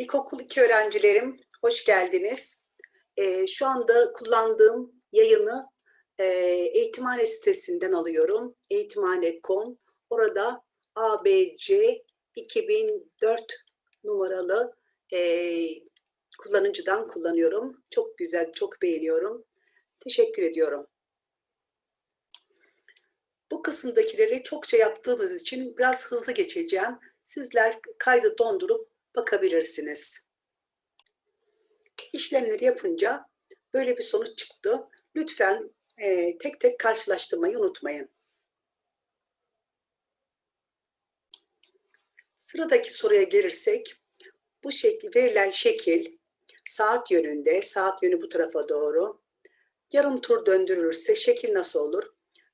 İlkokul 2 öğrencilerim, hoş geldiniz. Ee, şu anda kullandığım yayını e, eğitimhane sitesinden alıyorum. Eğitimhane.com. Orada ABC 2004 numaralı e, kullanıcıdan kullanıyorum. Çok güzel, çok beğeniyorum. Teşekkür ediyorum. Bu kısımdakileri çokça yaptığımız için biraz hızlı geçeceğim. Sizler kaydı dondurup bakabilirsiniz. İşlemleri yapınca böyle bir sonuç çıktı. Lütfen e, tek tek karşılaştırmayı unutmayın. Sıradaki soruya gelirsek, bu şekil, verilen şekil saat yönünde, saat yönü bu tarafa doğru. Yarım tur döndürülürse şekil nasıl olur?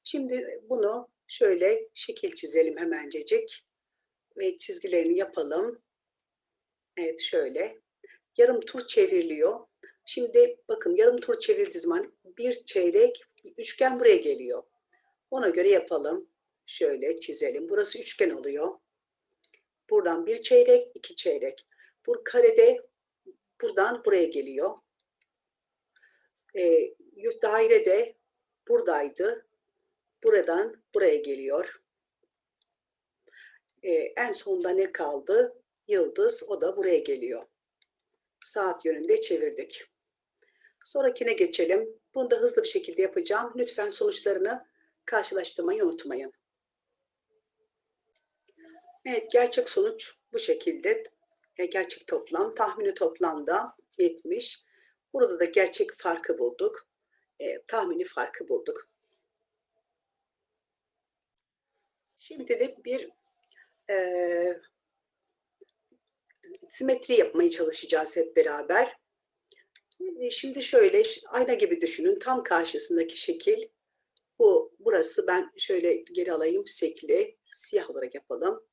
Şimdi bunu şöyle şekil çizelim hemencecik ve çizgilerini yapalım. Evet şöyle. Yarım tur çevriliyor. Şimdi bakın yarım tur çevirdiği zaman bir çeyrek üçgen buraya geliyor. Ona göre yapalım. Şöyle çizelim. Burası üçgen oluyor. Buradan bir çeyrek, iki çeyrek. Bu karede buradan buraya geliyor. Ee, daire de buradaydı. Buradan buraya geliyor. Ee, en sonunda ne kaldı? Yıldız o da buraya geliyor. Saat yönünde çevirdik. Sonrakine geçelim. Bunu da hızlı bir şekilde yapacağım. Lütfen sonuçlarını karşılaştırmayı unutmayın. Evet gerçek sonuç bu şekilde. E, gerçek toplam tahmini toplamda 70. Burada da gerçek farkı bulduk. E, tahmini farkı bulduk. Şimdi de bir e, simetri yapmaya çalışacağız hep beraber. E, Şimdi şöyle ayna gibi düşünün. Tam karşısındaki şekil bu. Burası ben şöyle geri alayım şekli. Siyah olarak yapalım.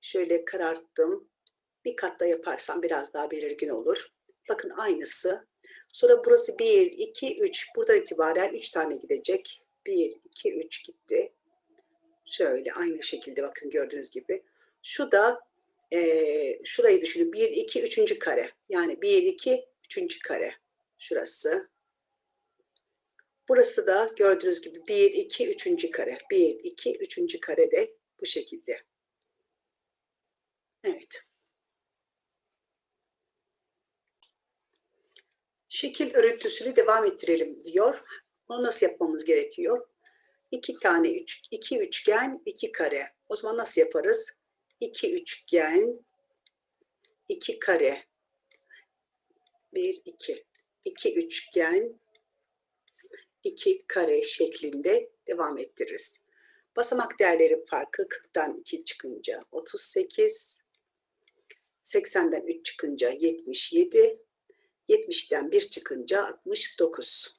Şöyle kararttım. Bir kat da yaparsam biraz daha belirgin olur. Bakın aynısı. Sonra burası 1, 2, 3. Buradan itibaren 3 tane gidecek. 1, 2, 3 gitti. Şöyle aynı şekilde bakın gördüğünüz gibi. Şu da e, şurayı düşünün. 1, 2, 3. kare. Yani 1, 2, 3. kare. Şurası. Burası da gördüğünüz gibi 1, 2, 3. kare. 1, 2, 3. kare de bu şekilde. Evet. Şekil örüntüsünü devam ettirelim diyor. Onu nasıl yapmamız gerekiyor? İki tane üç, iki üçgen, iki kare. O zaman nasıl yaparız? İki üçgen, iki kare. Bir, iki. İki üçgen, iki kare şeklinde devam ettiririz. Basamak değerleri farkı 40'tan 2 çıkınca 38, 80'den 3 çıkınca 77, 70'ten 1 çıkınca 69.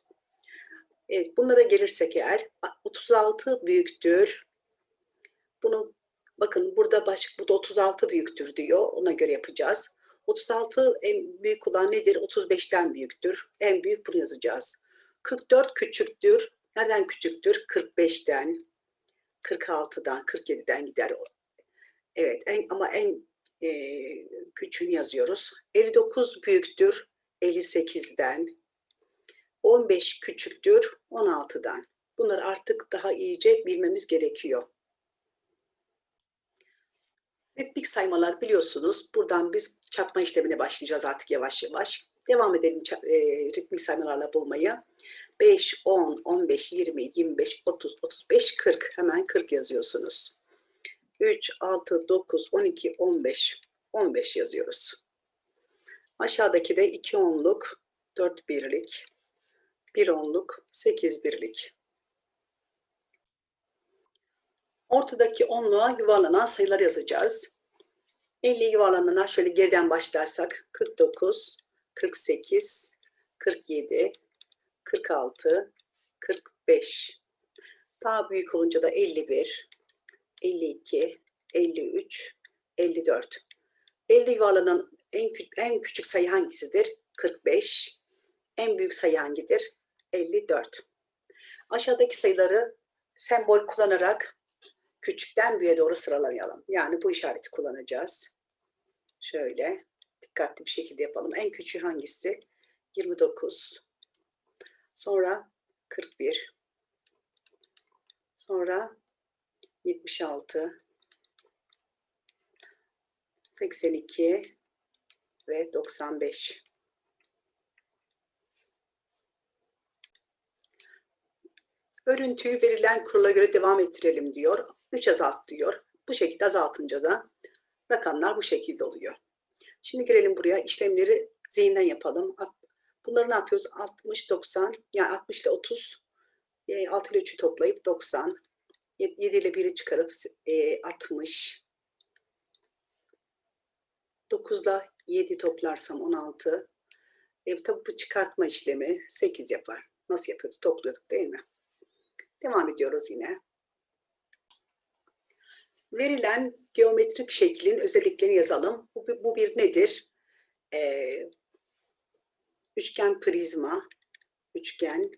Evet, bunlara gelirsek eğer 36 büyüktür. Bunu bakın burada başlık bu da 36 büyüktür diyor. Ona göre yapacağız. 36 en büyük olan nedir? 35'ten büyüktür. En büyük bunu yazacağız. 44 küçüktür. Nereden küçüktür? 45'ten, 46'dan, 47'den gider. Evet en, ama en e, küçüğünü yazıyoruz. 59 büyüktür. 58'den. 15 küçüktür 16'dan. Bunları artık daha iyice bilmemiz gerekiyor. Ritmik saymalar biliyorsunuz. Buradan biz çarpma işlemine başlayacağız artık yavaş yavaş. Devam edelim e, ritmik saymalarla bulmayı. 5, 10, 15, 20, 25, 30, 35, 40. Hemen 40 yazıyorsunuz. 3, 6, 9, 12, 15. 15 yazıyoruz. Aşağıdaki de 2 onluk, 4 birlik, 1 onluk, 8 birlik. Ortadaki onluğa yuvarlanan sayılar yazacağız. 50 yuvarlananlar şöyle geriden başlarsak 49, 48, 47, 46, 45. Daha büyük olunca da 51, 52, 53, 54. 50 yuvarlanan en, en küçük sayı hangisidir? 45. En büyük sayı hangidir? 54. Aşağıdaki sayıları sembol kullanarak küçükten büyüğe doğru sıralayalım. Yani bu işareti kullanacağız. Şöyle dikkatli bir şekilde yapalım. En küçüğü hangisi? 29. Sonra 41. Sonra 76. 82 ve 95. Örüntüyü verilen kurala göre devam ettirelim diyor. 3 azalt diyor. Bu şekilde azaltınca da rakamlar bu şekilde oluyor. Şimdi gelelim buraya işlemleri zihinden yapalım. Bunları ne yapıyoruz? 60, 90 yani 60 ile 30 6 ile 3'ü toplayıp 90 7 ile 1'i çıkarıp 60 9 ile 7 toplarsam 16 e, tabi bu çıkartma işlemi 8 yapar. Nasıl yapıyorduk? Topluyorduk değil mi? Devam ediyoruz yine. Verilen geometrik şeklin özelliklerini yazalım. Bu, bu bir nedir? Ee, üçgen prizma, üçgen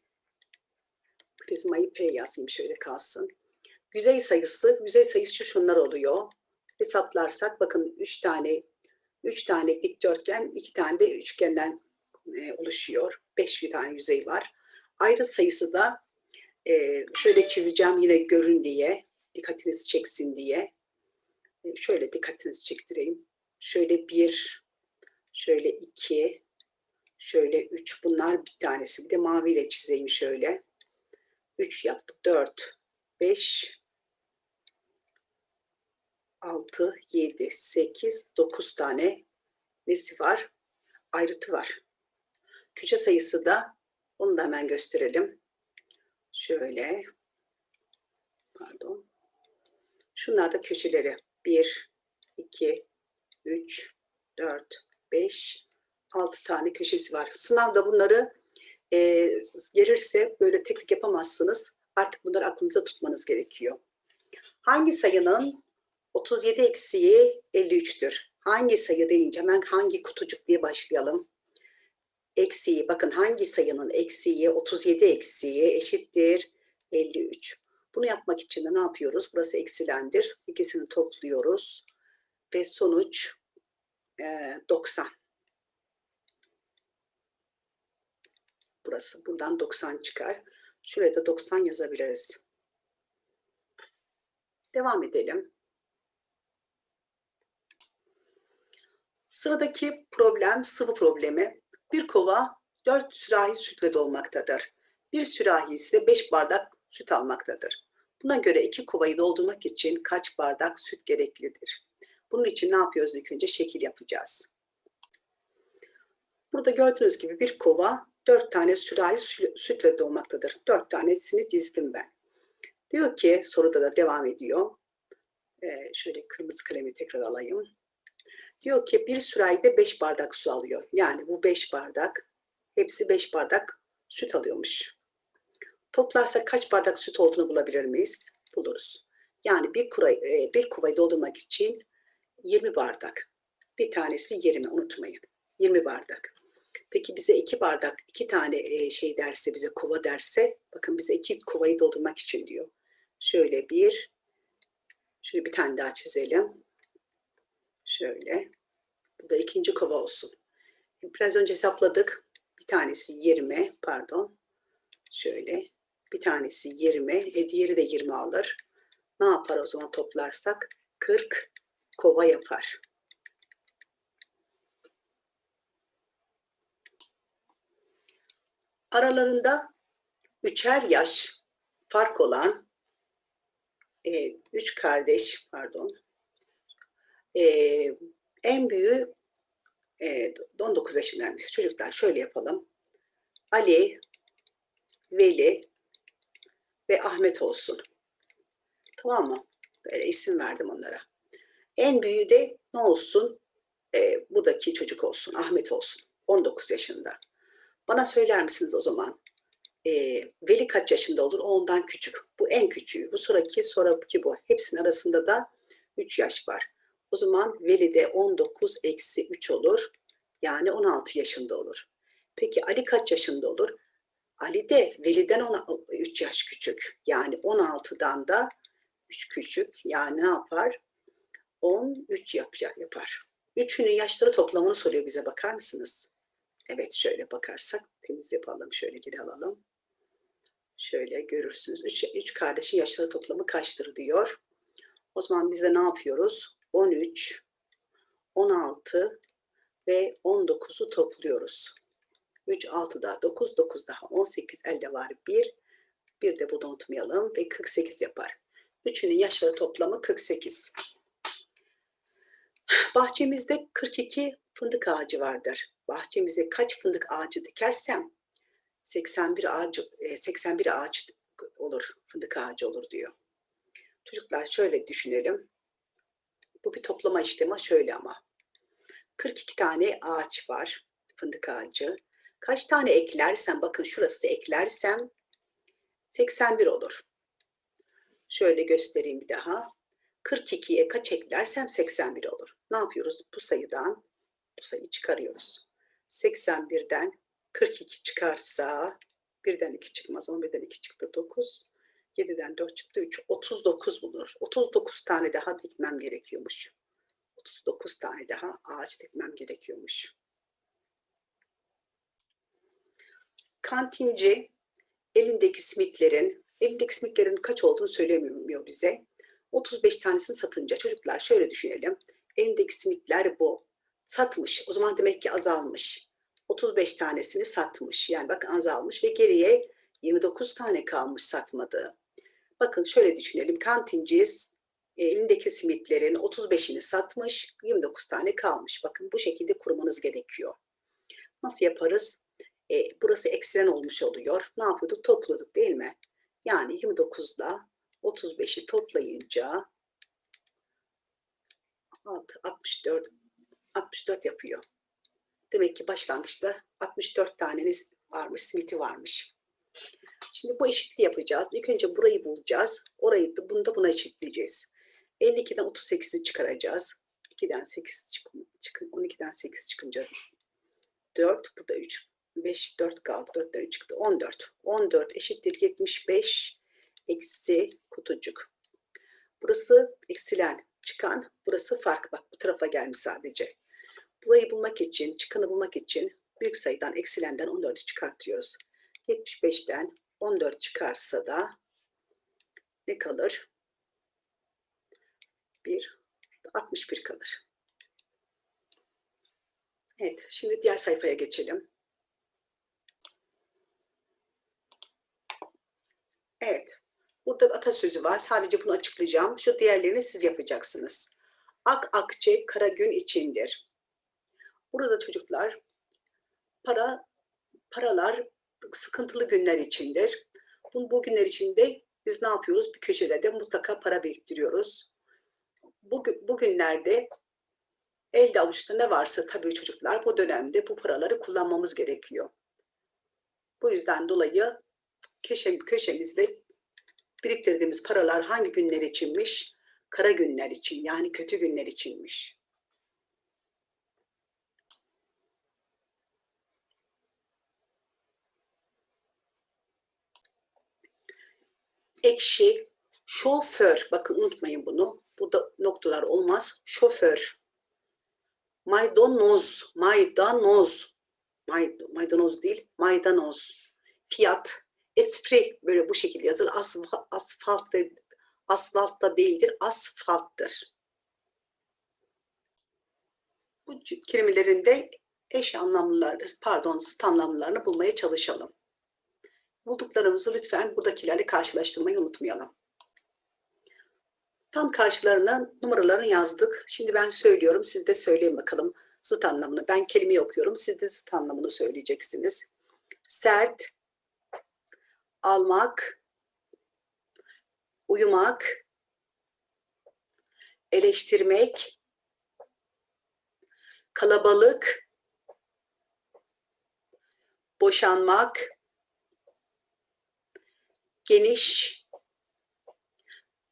prizmayı P yazayım şöyle kalsın. Yüzey sayısı, yüzey sayısı şunlar oluyor. Hesaplarsak bakın 3 tane 3 tane dikdörtgen, 2 tane de üçgenden e, oluşuyor. 5 tane yüzey var. Ayrı sayısı da e, şöyle çizeceğim yine görün diye, dikkatinizi çeksin diye. E, şöyle dikkatinizi çektireyim. Şöyle bir, şöyle iki, şöyle üç. Bunlar bir tanesi. Bir de maviyle çizeyim şöyle. Üç yaptık. Dört, beş, altı, yedi, sekiz, dokuz tane nesi var? Ayrıtı var. Köşe sayısı da onu da hemen gösterelim. Şöyle. Pardon. Şunlar da köşeleri. 1, 2, 3, 4, 5, 6 tane köşesi var. Sınavda bunları e, gelirse böyle tek tek yapamazsınız. Artık bunları aklınıza tutmanız gerekiyor. Hangi sayının 37 eksiği 53'tür? Hangi sayı deyince hemen hangi kutucuk diye başlayalım. Eksiği bakın hangi sayının eksiği 37 eksiği eşittir 53. Bunu yapmak için de ne yapıyoruz? Burası eksilendir. İkisini topluyoruz. Ve sonuç e, 90. Burası. Buradan 90 çıkar. Şuraya da 90 yazabiliriz. Devam edelim. Sıradaki problem sıvı problemi. Bir kova 4 sürahi sütle dolmaktadır. Bir sürahi ise 5 bardak süt almaktadır. Buna göre iki kovayı doldurmak için kaç bardak süt gereklidir? Bunun için ne yapıyoruz ilk önce? Şekil yapacağız. Burada gördüğünüz gibi bir kova dört tane sürahi sütle dolmaktadır. Dört tanesini dizdim ben. Diyor ki soruda da devam ediyor. Ee, şöyle kırmızı kalemi tekrar alayım. Diyor ki bir sürahide beş bardak su alıyor. Yani bu beş bardak hepsi beş bardak süt alıyormuş. Toplarsak kaç bardak süt olduğunu bulabilir miyiz? Buluruz. Yani bir, kura, e, bir kovayı doldurmak için 20 bardak. Bir tanesi 20 unutmayın. 20 bardak. Peki bize iki bardak, iki tane e, şey derse, bize kova derse, bakın bize iki kovayı doldurmak için diyor. Şöyle bir, şöyle bir tane daha çizelim. Şöyle. Bu da ikinci kova olsun. Biraz önce hesapladık. Bir tanesi 20, pardon. Şöyle. Bir tanesi 20, e diğeri de 20 alır. Ne yapar o zaman toplarsak? 40 kova yapar. Aralarında üçer yaş fark olan e, üç kardeş, pardon, e, en büyüğü e, 19 yaşındaymış. Çocuklar şöyle yapalım. Ali, Veli, ve Ahmet olsun. Tamam mı? Böyle isim verdim onlara. En büyüğü de ne olsun? E, buradaki çocuk olsun, Ahmet olsun. 19 yaşında. Bana söyler misiniz o zaman? E, Veli kaç yaşında olur? O ondan küçük. Bu en küçüğü. Bu sonraki, sonraki bu. Hepsinin arasında da 3 yaş var. O zaman Veli de 19 eksi 3 olur. Yani 16 yaşında olur. Peki Ali kaç yaşında olur? Ali de Veli'den 3 yaş küçük. Yani 16'dan da 3 küçük. Yani ne yapar? 13 yapar. yapar. Üçünün yaşları toplamını soruyor bize bakar mısınız? Evet şöyle bakarsak temiz yapalım. Şöyle geri alalım. Şöyle görürsünüz. Üç, üç kardeşin yaşları toplamı kaçtır diyor. O zaman biz de ne yapıyoruz? 13, 16 ve 19'u topluyoruz. 3, 6 daha 9, 9 daha 18, elde var 1. Bir de burada unutmayalım ve 48 yapar. Üçünün yaşları toplamı 48. Bahçemizde 42 fındık ağacı vardır. Bahçemize kaç fındık ağacı dikersem 81 ağacı e, 81 ağaç olur, fındık ağacı olur diyor. Çocuklar şöyle düşünelim. Bu bir toplama işlemi şöyle ama. 42 tane ağaç var, fındık ağacı. Kaç tane eklersem, bakın şurası eklersem 81 olur. Şöyle göstereyim bir daha. 42'ye kaç eklersem 81 olur. Ne yapıyoruz? Bu sayıdan bu sayıyı çıkarıyoruz. 81'den 42 çıkarsa birden 2 çıkmaz. 11'den 2 çıktı 9. 7'den 4 çıktı 3. 39 bulur. 39 tane daha dikmem gerekiyormuş. 39 tane daha ağaç dikmem gerekiyormuş. Kantinci elindeki simitlerin, elindeki simitlerin kaç olduğunu söylemiyor bize. 35 tanesini satınca çocuklar şöyle düşünelim. Elindeki simitler bu. Satmış. O zaman demek ki azalmış. 35 tanesini satmış. Yani bakın azalmış ve geriye 29 tane kalmış satmadığı. Bakın şöyle düşünelim. Kantinci e, elindeki simitlerin 35'ini satmış, 29 tane kalmış. Bakın bu şekilde kurmanız gerekiyor. Nasıl yaparız? E, burası eksilen olmuş oluyor. Ne yapıyorduk? Topladık değil mi? Yani 29 ile 35'i toplayınca 6, 64, 64 yapıyor. Demek ki başlangıçta 64 tane varmış, simiti varmış. Şimdi bu eşitliği yapacağız. İlk önce burayı bulacağız. Orayı da bunu da buna eşitleyeceğiz. 52'den 38'i çıkaracağız. 2'den 8 çık, çıkın 12'den 8 çıkınca 4 burada 3 5 4 kaldı. 4'ten 3 çıktı. 14. 14 eşittir 75 eksi kutucuk. Burası eksilen çıkan. Burası fark. Bak bu tarafa gelmiş sadece. Burayı bulmak için, çıkanı bulmak için büyük sayıdan eksilenden 14'ü çıkartıyoruz. 75'ten 14 çıkarsa da ne kalır? 1, 61 kalır. Evet, şimdi diğer sayfaya geçelim. Evet, burada bir atasözü var. Sadece bunu açıklayacağım. Şu diğerlerini siz yapacaksınız. Ak akçe kara gün içindir. Burada çocuklar para paralar sıkıntılı günler içindir. Bu, bu günler içinde biz ne yapıyoruz? Bir köşede de mutlaka para biriktiriyoruz. Bugün, bugünlerde elde avuçta ne varsa tabii çocuklar bu dönemde bu paraları kullanmamız gerekiyor. Bu yüzden dolayı köşe, köşemizde biriktirdiğimiz paralar hangi günler içinmiş? Kara günler için yani kötü günler içinmiş. Ekşi, şoför, bakın unutmayın bunu. Burada noktalar olmaz. Şoför. Maydanoz, maydanoz. maydanoz değil, maydanoz. Fiyat, espri böyle bu şekilde yazılır. Asfalt, asfalt, de, asfalt da değildir, asfalttır. Bu kelimelerin de eş anlamlıları, pardon, zıt anlamlılarını bulmaya çalışalım. Bulduklarımızı lütfen buradakilerle karşılaştırmayı unutmayalım. Tam karşılarına numaralarını yazdık. Şimdi ben söylüyorum, siz de söyleyin bakalım zıt anlamını. Ben kelimeyi okuyorum, siz de zıt anlamını söyleyeceksiniz. Sert, almak, uyumak, eleştirmek, kalabalık, boşanmak, geniş,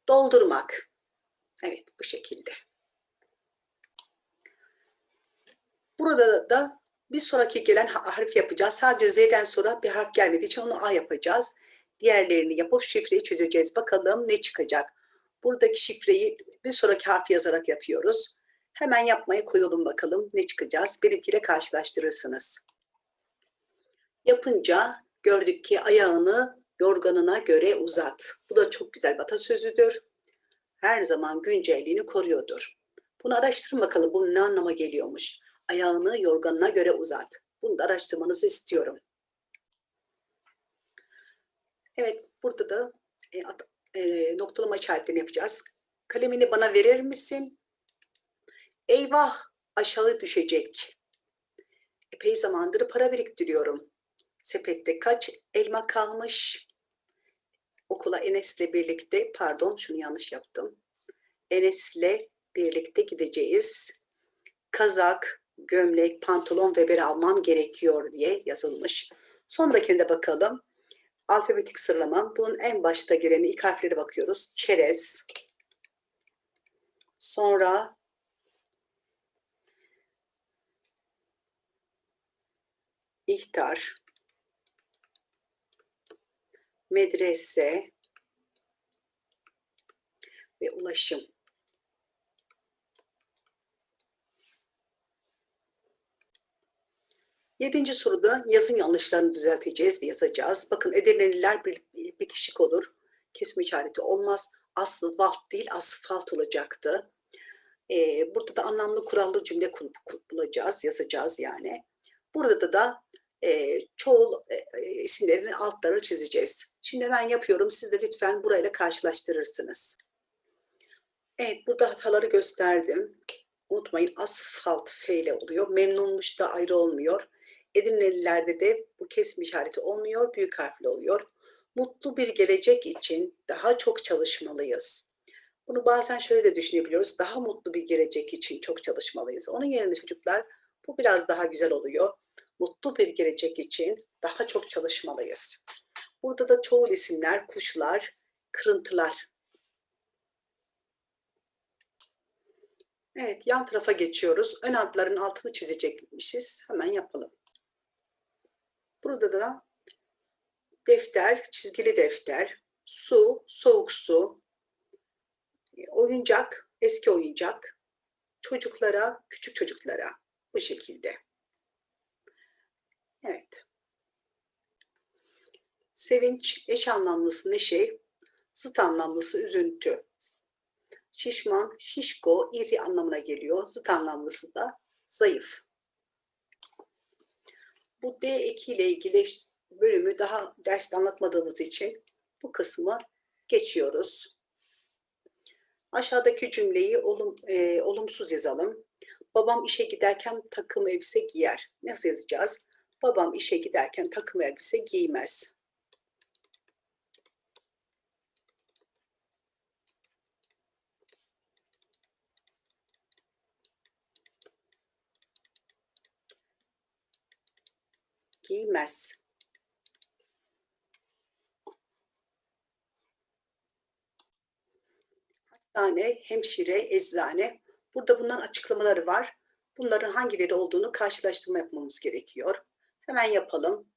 doldurmak. Evet bu şekilde. Burada da bir sonraki gelen harf yapacağız. Sadece Z'den sonra bir harf gelmediği için onu A yapacağız. Diğerlerini yapıp şifreyi çözeceğiz. Bakalım ne çıkacak. Buradaki şifreyi bir sonraki harf yazarak yapıyoruz. Hemen yapmaya koyalım bakalım ne çıkacağız. Benimkiyle karşılaştırırsınız. Yapınca gördük ki ayağını yorganına göre uzat. Bu da çok güzel bir atasözüdür. Her zaman güncelliğini koruyordur. Bunu araştırın bakalım bunun ne anlama geliyormuş. Ayağını yorganına göre uzat. Bunu da araştırmanızı istiyorum. Evet, burada da e, at, e, noktalama işaretlerini yapacağız. Kalemini bana verir misin? Eyvah, aşağı düşecek. Epey zamandır para biriktiriyorum. Sepette kaç elma kalmış? Okula Enes'le birlikte, pardon şunu yanlış yaptım. Enes'le birlikte gideceğiz. Kazak, gömlek, pantolon ve bere almam gerekiyor diye yazılmış. Sondakine bakalım. Alfabetik sıralama. Bunun en başta gireni ilk harflere bakıyoruz. Çerez. Sonra ihtar, medrese ve ulaşım. Yedinci soruda yazın yanlışlarını düzelteceğiz ve yazacağız. Bakın Edirneliler bitişik olur. Kesme işareti olmaz. Asfalt değil asfalt olacaktı. Ee, burada da anlamlı kurallı cümle bulacağız, yazacağız yani. Burada da e, çoğul e, isimlerin altları çizeceğiz. Şimdi ben yapıyorum. Siz de lütfen burayla karşılaştırırsınız. Evet burada hataları gösterdim. Unutmayın asfalt F ile oluyor. Memnunmuş da ayrı olmuyor. Edirnelilerde de bu kesme işareti olmuyor. Büyük harfli oluyor. Mutlu bir gelecek için daha çok çalışmalıyız. Bunu bazen şöyle de düşünebiliyoruz. Daha mutlu bir gelecek için çok çalışmalıyız. Onun yerine çocuklar bu biraz daha güzel oluyor. Mutlu bir gelecek için daha çok çalışmalıyız. Burada da çoğul isimler, kuşlar, kırıntılar. Evet, yan tarafa geçiyoruz. Ön adların altını çizecekmişiz. Hemen yapalım. Burada da defter, çizgili defter, su, soğuk su, oyuncak, eski oyuncak, çocuklara, küçük çocuklara bu şekilde. Evet. Sevinç eş anlamlısı neşe, zıt anlamlısı üzüntü. Şişman, şişko, iri anlamına geliyor. Zıt anlamlısı da zayıf. Bu D2 ile ilgili bölümü daha derste anlatmadığımız için bu kısmı geçiyoruz. Aşağıdaki cümleyi olum, e, olumsuz yazalım. Babam işe giderken takım elbise giyer. Nasıl yazacağız? Babam işe giderken takım elbise giymez. Giymez. Hastane, hemşire, eczane. Burada bunların açıklamaları var. Bunların hangileri olduğunu karşılaştırma yapmamız gerekiyor. Hemen yapalım.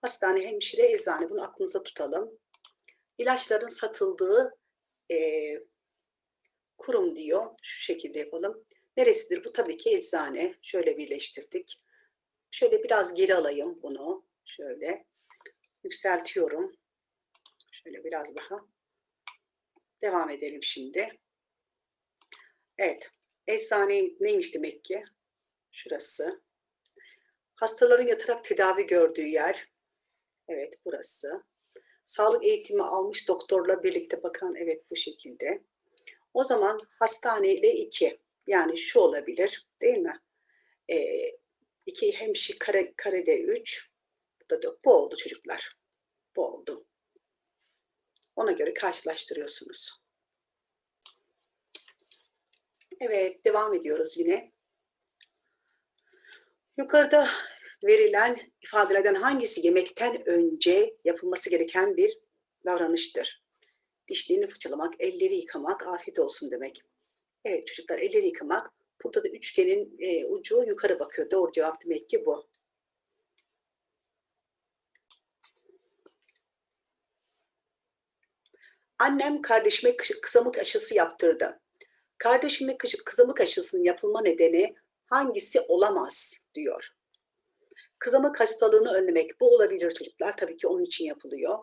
Hastane, hemşire, eczane. Bunu aklınıza tutalım. İlaçların satıldığı e, kurum diyor. Şu şekilde yapalım. Neresidir? Bu tabii ki eczane. Şöyle birleştirdik. Şöyle biraz geri alayım bunu. Şöyle yükseltiyorum. Şöyle biraz daha. Devam edelim şimdi. Evet. Eczane neymiş demek ki? Şurası. Hastaların yatarak tedavi gördüğü yer. Evet burası. Sağlık eğitimi almış doktorla birlikte bakan evet bu şekilde. O zaman hastane ile iki yani şu olabilir değil mi? Ee, iki hemşi kare, karede üç. Bu da dört. Bu oldu çocuklar. Bu oldu. Ona göre karşılaştırıyorsunuz. Evet devam ediyoruz yine. Yukarıda verilen ifadelerden hangisi yemekten önce yapılması gereken bir davranıştır? Dişlerini fırçalamak, elleri yıkamak, afiyet olsun demek. Evet çocuklar elleri yıkamak. Burada da üçgenin e, ucu yukarı bakıyor. Doğru cevap demek ki bu. Annem kardeşime kısamık aşısı yaptırdı. Kardeşime kızamık aşısının yapılma nedeni hangisi olamaz diyor. Kızamık hastalığını önlemek bu olabilir çocuklar. Tabii ki onun için yapılıyor.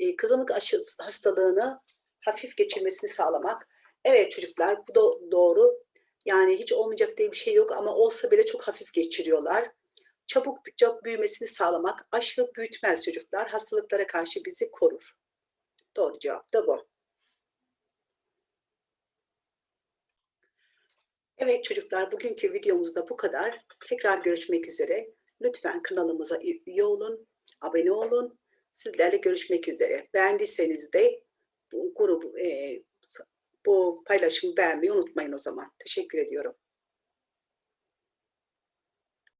Ee, kızamık aşısı hastalığını hafif geçirmesini sağlamak. Evet çocuklar bu da doğru. Yani hiç olmayacak diye bir şey yok ama olsa bile çok hafif geçiriyorlar. Çabuk büyümesini sağlamak. Aşı büyütmez çocuklar. Hastalıklara karşı bizi korur. Doğru cevap da bu. Evet çocuklar bugünkü videomuzda bu kadar. Tekrar görüşmek üzere. Lütfen kanalımıza üye olun, abone olun. Sizlerle görüşmek üzere. Beğendiyseniz de bu grubu, e, bu paylaşımı beğenmeyi unutmayın o zaman. Teşekkür ediyorum.